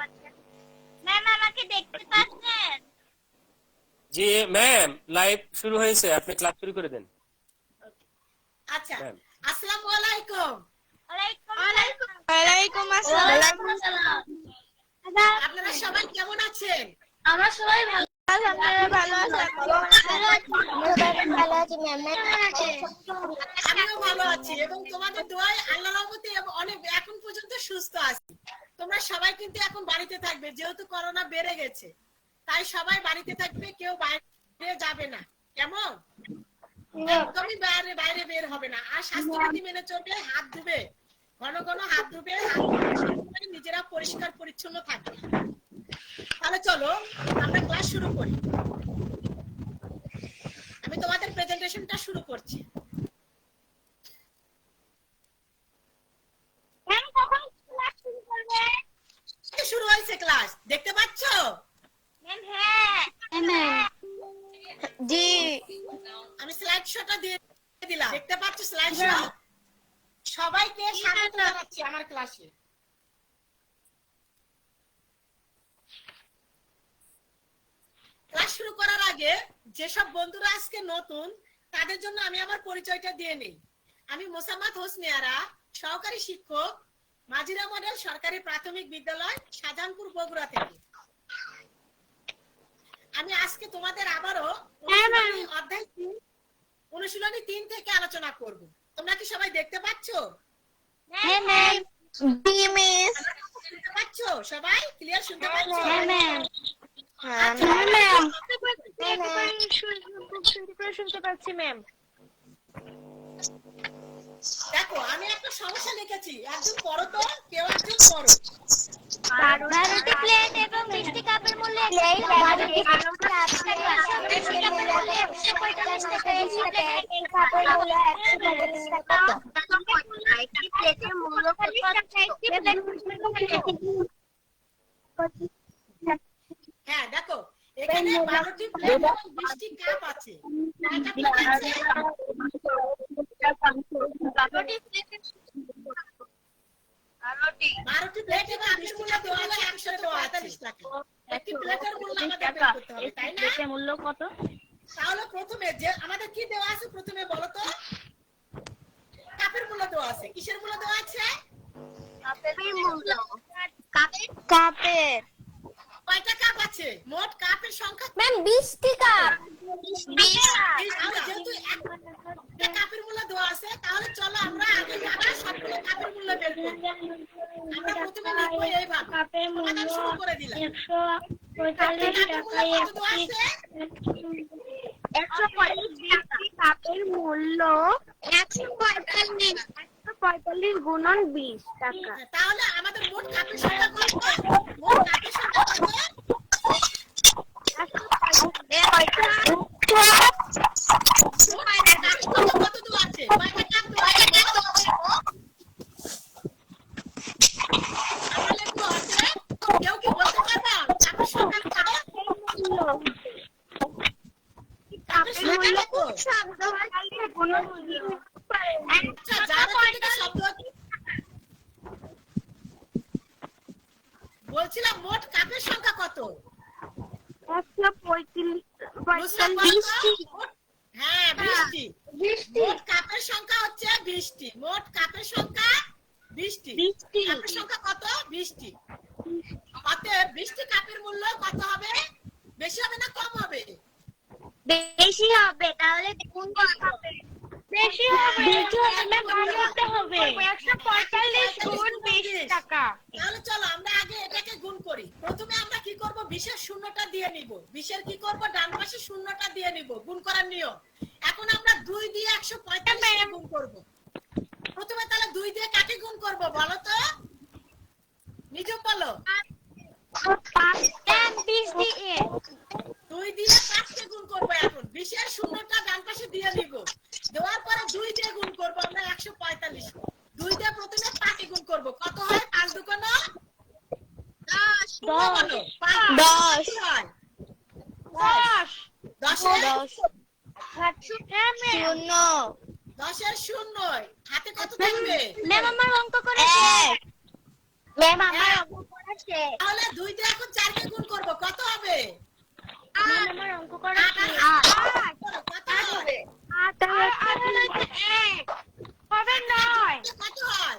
পাচ্ছেন ম্যাম আমাকে দেখতে পাচ্ছেন? জি ম্যাম লাইভ শুরু হয়েছে আপনি ক্লাস শুরু করে দেন। আচ্ছা আসসালামু আলাইকুম। ওয়ালাইকুম ওয়ালাইকুম আসসালাম। আপনারা সবাই কেমন আছেন? আমরা সবাই ভালো আমিও ভালো আছি। এবং তোমাদের দোয়ায় আল্লাহ রহমতে এবং অনেক এখন পর্যন্ত সুস্থ আছি। তোমরা সবাই কিন্তু এখন বাড়িতে থাকবে যেহেতু করোনা বেড়ে গেছে। তাই সবাই বাড়িতে থাকবে কেউ বাইরে যাবে না। কেমন? একদমই বাইরে বাইরে বের হবে না। আর স্বাস্থ্যবিধি মেনে চলবে হাত ধুবে। ঘন ঘন হাত ধুবে হাত ধুবে, নিজেরা পরিষ্কার পরিচ্ছন্ন থাকবে। তাহলে চলো আমরা ক্লাস শুরু করি। আমি তোমাদের প্রেজেন্টেশনটা শুরু করছি ম্যাম কখন ক্লাস শুরু করবে শুরু হয়েছে ক্লাস দেখতে পাচ্ছ? হ্যাঁ। জি। আমি স্লাইড শোটা দিয়ে দিলাম। দেখতে পাচ্ছ স্লাইড শো সবাইকে স্বাগত জানাচ্ছি আমার ক্লাসে ক্লাস শুরু করার আগে যেসব বন্ধুরা আজকে নতুন তাদের জন্য আমি আমার পরিচয়টা দিয়ে নেই। আমি মোসাম্মদ হোসনিয়ারা সহকারী শিক্ষক মাজিরা মডেল সরকারি প্রাথমিক বিদ্যালয় শাহজাহানপুর বগুড়া থেকে। আমি আজকে তোমাদের আবারও অনুশীলনী অধ্যায় তিন অনুশীলনী তিন থেকে আলোচনা করব। তোমরা কি সবাই দেখতে পাচ্ছ? হ্যাঁ শুনতে পাচ্ছ সবাই? ক্লিয়ার শুনতে পাচ্ছ? হ্যাঁ হ্যাঁ ম্যাম শুনতে পাচ্ছি ম্যাম দেখো আমি একটা সমস্যা লিখেছি একজন তো কেউ একজন বারোটি প্লেট এবং মিষ্টি কাপের মূল্য হ্যাঁ দেখো এখানে বারোটি প্লেট এবং বিশটি কাপ আছে। কয়টা plate আছে? বারোটি প্লেট এবং বিশটি কাপের মূল্য একশো পঁয়তাল্লিশ টাকা। একটি প্লেটের মূল্য আমাদের বের করতে হবে তাই না? মূল্য কত? তাহলে প্রথমে যে আমাদের কি দেওয়া আছে প্রথমে বলো তো? কাপের মূল্য দেওয়া আছে। কিসের মূল্য দেওয়া আছে? কাপের কয়টা কাপ আছে। মোট কাপের সংখ্যা ম্যাম 20 টি কাপ। তাহলে যেহেতু একটা কাপের মূল্য দেওয়া আছে তাহলে চলো আমরা আগে ধাপে সবগুলো কাপের মূল্য বের করি। আমরা প্রথমে লিখব এইভাবে সমাধান শুরু করে দিলাম। একশো কাপের পঁয়তাল্লিশ মূল্য টাকা কত দেওয়া কাপের মূল্য 145 145 গুণন 20 টাকা। তাহলে আমাদের মোট কাপের সংখ্যা কত? মোট কাপের সংখ্যা কত দেওয়া আছে কয়টা কাপ দেওয়া আছে আমরা লিখব হচ্ছে কেউ কি বলতে পারবা কাপের সংখ্যা কত কাপের সংখ্যা কত আচ্ছা যারা থেকে শব্দ বলছিলাম মোট কাপের সংখ্যা কত? বুঝলাম কত? হ্যাঁ বৃষ্টি। মোট কাপের সংখ্যা হচ্ছে বৃষ্টি। মোট কাপের সংখ্যা বৃষ্টি। কাপের সংখ্যা কত? বৃষ্টি। অতএব বৃষ্টি কাপের মূল্য কত হবে? বেশি হবে না কম হবে? বেশি হবে তাহলে গুণ হবে। বেশি হবে। বেশি হবে গুণ করতে হবে। 145 গুণ 20 টাকা। তাহলে চলো আমরা আগে এটাকে গুণ করি। প্রথমে আমরা কি করব? বিশের শূন্যটা দিয়ে নিব। বিশের কি করব? ডান পাশে শূন্যটা দিয়ে নিব। গুণ করার নিয়ম। এখন আমরা দুই দিয়ে একশো পঁয়তাল্লিশ গুণ করব? প্রথমে তাহলে দুই দিয়ে কাকে গুণ করব বলো তো? নিজম বলো। 20 দিয়ে পাঁচকে গুণ করব এখন বিশের শূন্যটা ডান পাশে দিয়ে নিব দেওয়ার পরে দুই দিয়ে গুণ করব আমরা একশো পঁয়তাল্লিশ দুই দিয়ে প্রথমে পাঁচে গুণ করব কত হয় পাঁচ দুকোন দশ বলো পাঁচ দশ। কি হয় দশ দশের দশ শূন্য দশের শূন্য হাতে কত থাকবে ম্যাম আমার অঙ্ক করে তাহলে এখন চারকে গুণ করব কত হবে? ম্যাম আমার অঙ্ক করা শেষ। আট, আট। কত হবে? আট আট এক। হবে নয়। কত হয়?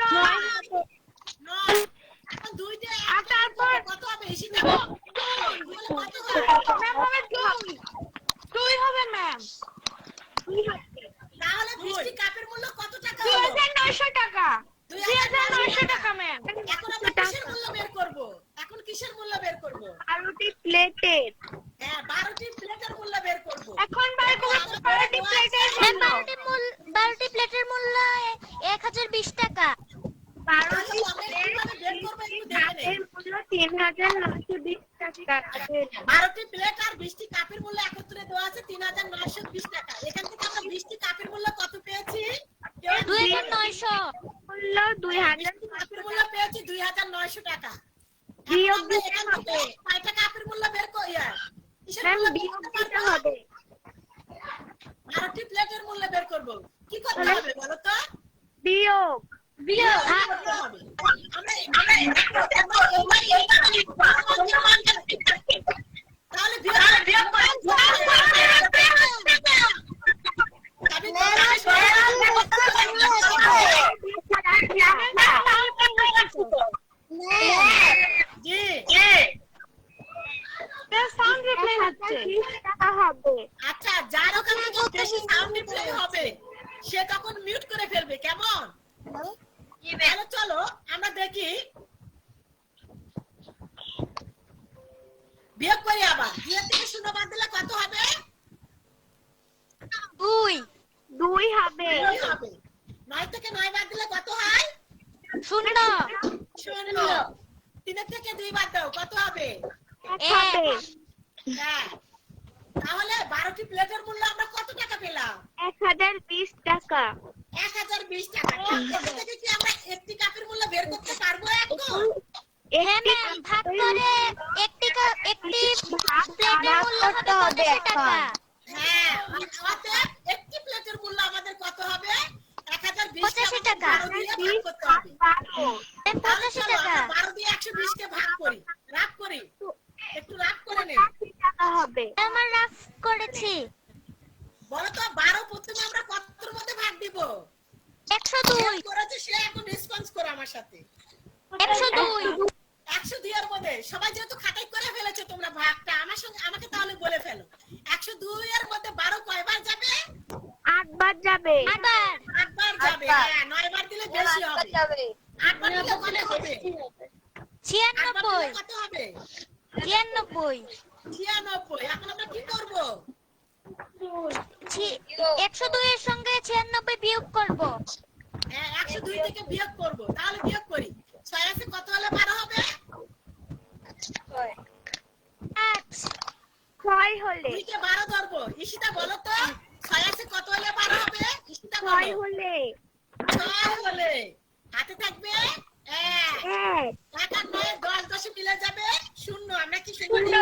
নয়। নয়। এখন দুই আর তারপর? কত হবে? কত হয়? ম্যাম হবে দুই। দুই হবে ম্যাম। দুই হবে। তাহলে বৃষ্টি কাপের মূল্য কত টাকা দুই হলো হাজার নয়শো টাকা দুই দুই হাজার হাজার নয়শো নয়শো টাকা ম্যাম এখন আমরা কিসের মূল্য বের করব এখন কিসের মূল্য বের করব বারোটি প্লেটের হ্যাঁ বারোটি প্লেটের মূল্য বের করব এখন বার করব বারোটি প্লেটের ম্যাম মূল্য। বারোটি মূল বারোটি প্লেটের মূল্য এক হাজার বিশ টাকা বারোটি তাহলে আমরা কীভাবে বের করব একটু দেখে নেই প্লেটের মূল্য তিন হাজার নয়শো বিশ টাকা বারোটি প্লেট আর বৃষ্টি কাপের মূল্য একত্রে দেওয়া আছে তিন হাজার নয়শো বিশ টাকা এখান থেকে আমরা বৃষ্টি কাপের মূল্য কত পেয়েছি দুই হাজার নয়শো মূল্য দুই হাজার কাপের মূল্য পেয়েছি দুই হাজার নয়শো টাকা আমরা এখান থেকে কয়টা কাপের মূল্য বের করি বারোটি প্লেটের মূল্য বের করব কি করতে হবে বলো তো বিয়োগ বিয়োগ কি আমরা তাহলে বিয়োগ- বিয়োগ করে আমি জি সাউন্ড রিপ্লাই হচ্ছে টাকা হবে আচ্ছা যার ওখানে থেকে বেশি সাউন্ড রিপ্লে হবে সে তখন মিউট করে ফেলবে কেমন? তাহলে চলো আমরা দেখি। বিয়োগ করি আবার। দুই থেকে শূন্য বাদ দিলে কত হবে? দুই। দুই হবে। দুই হবে। নয় থেকে নয় বাদ দিলে কত হয়? শূন্য। শূন্য। তিনের থেকে দুই বাদ দাও কত হবে? এক। হবে হ্যাঁ তাহলে বারোটি প্লেটের মূল্য আমরা কত টাকা পেলাম? এক হাজার বিশ টাকা। এক হাজার বিশ টাকা। থেকে কি আমরা একটি কাপের মূল্য বের করতে পারব এখন? হ্যাঁ একটি ম্যাম ভাগ করে একটি একটি প্লেটের মূল্য হবে পঁচাশি টাকা। হ্যাঁ। অতএব একটি প্লেটের মূল্য আমাদের কত হবে? এক হাজার বিশ টাকা। পঁচাশি টাকা আমরা বারো দিয়ে একশো বিশকে ভাগ করি রাগ করি একটু রাগ করে নেই আশি টাকা হবে আমার রাফ করেছি বলো তো বারো প্রথমে আমরা কতর মধ্যে ভাগ দিব একশো দুই করেছে সে এখন রেসপন্স করে আমার সাথে একশো দুই একশো দুই এর মধ্যে সবাই যেহেতু খাতাই করে ফেলেছে তোমরা ভাগটা আমার সঙ্গে আমাকে তাহলে বলে ফেলো একশো দুই এর মধ্যে বারো কয়বার যাবে আটবার যাবে। আবার। আটবার যাবে হ্যাঁ নয় দিলে বেশি হবে। আটবার দিলে কত হবে? আটবার ছিয়ানব্বই। দিলে কত হবে? ছিয়ানব্বই। ছিয়ানব্বই এখন আমরা কি করব? ছি- একশো দুইয়ের সঙ্গে ছিয়ানব্বই বিয়োগ করব। হ্যাঁ থেকে বিয়োগ করব। তাহলে বিয়োগ করি। আছে কত হলে বারো হবে? পাঁচ ছয় হলে। দুইকে বারো ধরবো। ঈশিতা বলো তো। ছয় কত হলে বারো হবে? ঈশিতা ছয় হলে। ছয় হলে। হাতে থাকবে এক। আর নয় দশ দশে মিলে যাবে শূন্য। আমরা কি শূন্য।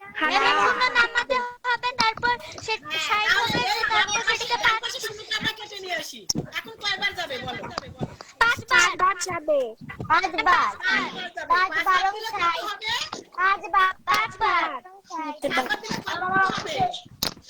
হ্যাঁ। শূন্য নামাতে হবে তারপর সে হ্যাঁ, এখন কয়বার যাবে বলো? পাঁচবার। পাঁচবার যাবে। পাঁচবার। পাঁচবার পাঁচবার? পাঁচবার পাঁচবার।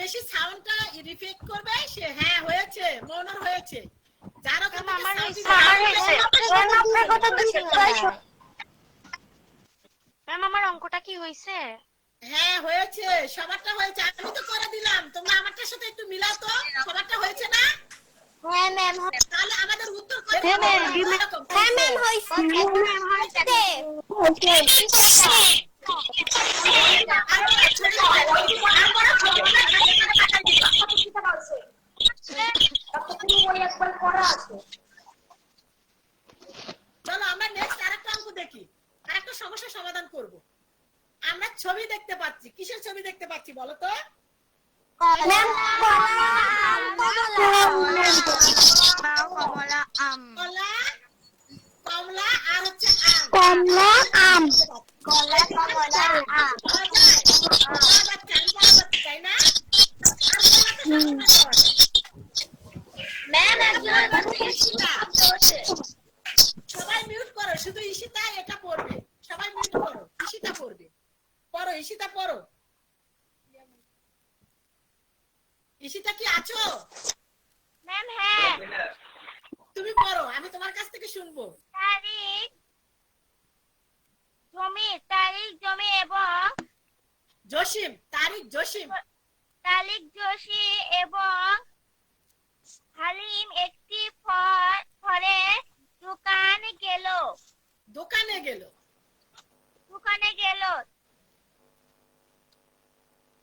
বেশি সাউন্ডটা রিফ্লেক্ট করবে সে হ্যাঁ হয়েছে মনোর হয়েছে। যার ওখান আমার আমার reflect ম্যাম আমার অঙ্কটা কি হয়েছে? হ্যাঁ হয়েছে। সবারটা হয়েছে। আমি তো করে দিলাম। তোমরা আমারটার সাথে একটু মিলাও তো। সবারটা হয়েছে না? হ্যাঁ ম্যাম তাহলে আমাদের উত্তর হ্যাঁ, ম্যাম। হবে? হ্যাঁ ম্যাম হয়েছে। আর ছোট সমাধান করব। আমরা ছবি দেখতে পাচ্ছি। কিসের ছবি দেখতে পাচ্ছি বলো তো? কমলা আম। কমলা, আম। কলা কলা কমলা আম তাই না আর কলা তো সবসময় পাওয়া যায়। ম্যাম একজন সবাই মিউট করো শুধু ঈশিতা এটা পড়বে সবাই মিউট করো ঈশিতা পড়বে পড়ো ঈশিতা পড়ো ঈশিতা কি আছো ম্যাম হ্যাঁ তুমি পড়ো আমি তোমার কাছ থেকে শুনব তারিখ জমি তারিখ জমি এবং জসিম তারিক জসিম। তালিক যোশী এবং হালিম একটি ফল ফলের দোকান গেল। দোকানে গেল। দোকানে গেল।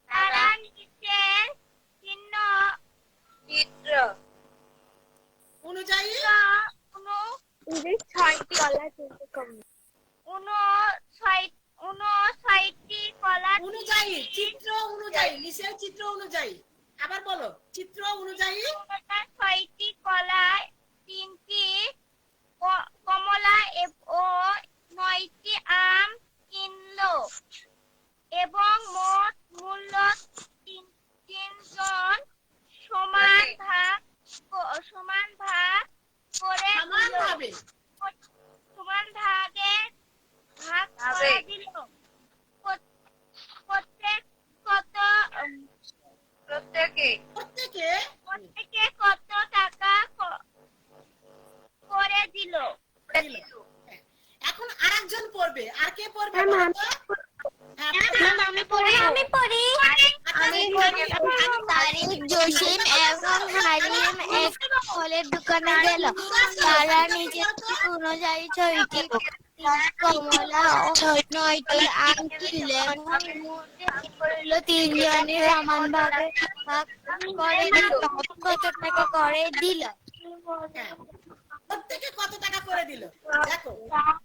তারা নিচের চিহ্ন চিত্র। অনুযায়ী ছয়টি চিত্র কম উনু ছয় উনু ছয়টি কলা অনুযায়ী, চিত্র অনুযায়ী, নিচের চিত্র অনুযায়ী। আবার বলো, চিত্র অনুযায়ী? ছয়টি কলা তিনটি কমলা ও নয়টি আম কিনলো। এবং মোট মূল্য তিন- তিনজন সমান ভাগ ক- সমান ভাগ করে সমান দিল। ভাবে সমান ভাগে ভাগ ভাবে। করে দিল প্রত- প্রত্যেক কত উম, প্রত্যেকে প্রত্যেকে প্রত্যেকে কত টাকা ক- করে দিল দিল। হ্যাঁ। এখন আরেকজন পড়বে আর কে পড়বে বলো তো? হ্যাঁ, পড়ো। আমি পড়ি। আমি তারিক জসিম এবং হালিম এক ফলের দোকানে গেল। তারা নিজের অনুযায়ী ছয়টি কমলা ও নয়টি আম কিনল করল তিনজনের সমান ভাগে ভাগ করে দিল। কত টাকা করে দিল। প্রত্যেকে কত টাকা করে দিল? দেখো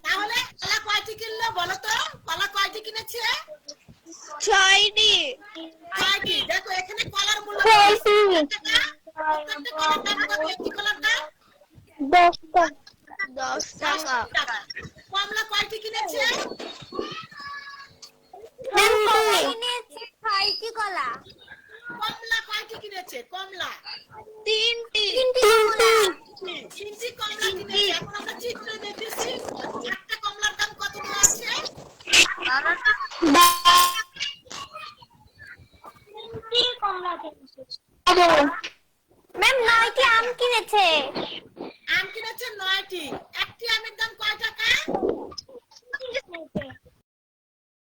তাহলে কলা কয়টি কিনলো বলো তো? কলা কয়টি কিনেছে? ছয়টি ছয়টি দেখো এখানে কলার মূল্য টাকা? একটি কলার দাম দশ টাকা। টাকা কমলা কয়টি কিনেছে? ছয়টি কলা। কমলা কয়টি কিনেছে? কমলা। তিনটি। তিনটি কমলা কিনেছে। এখন আমরা চিত্র দেখতেছি ম্যাম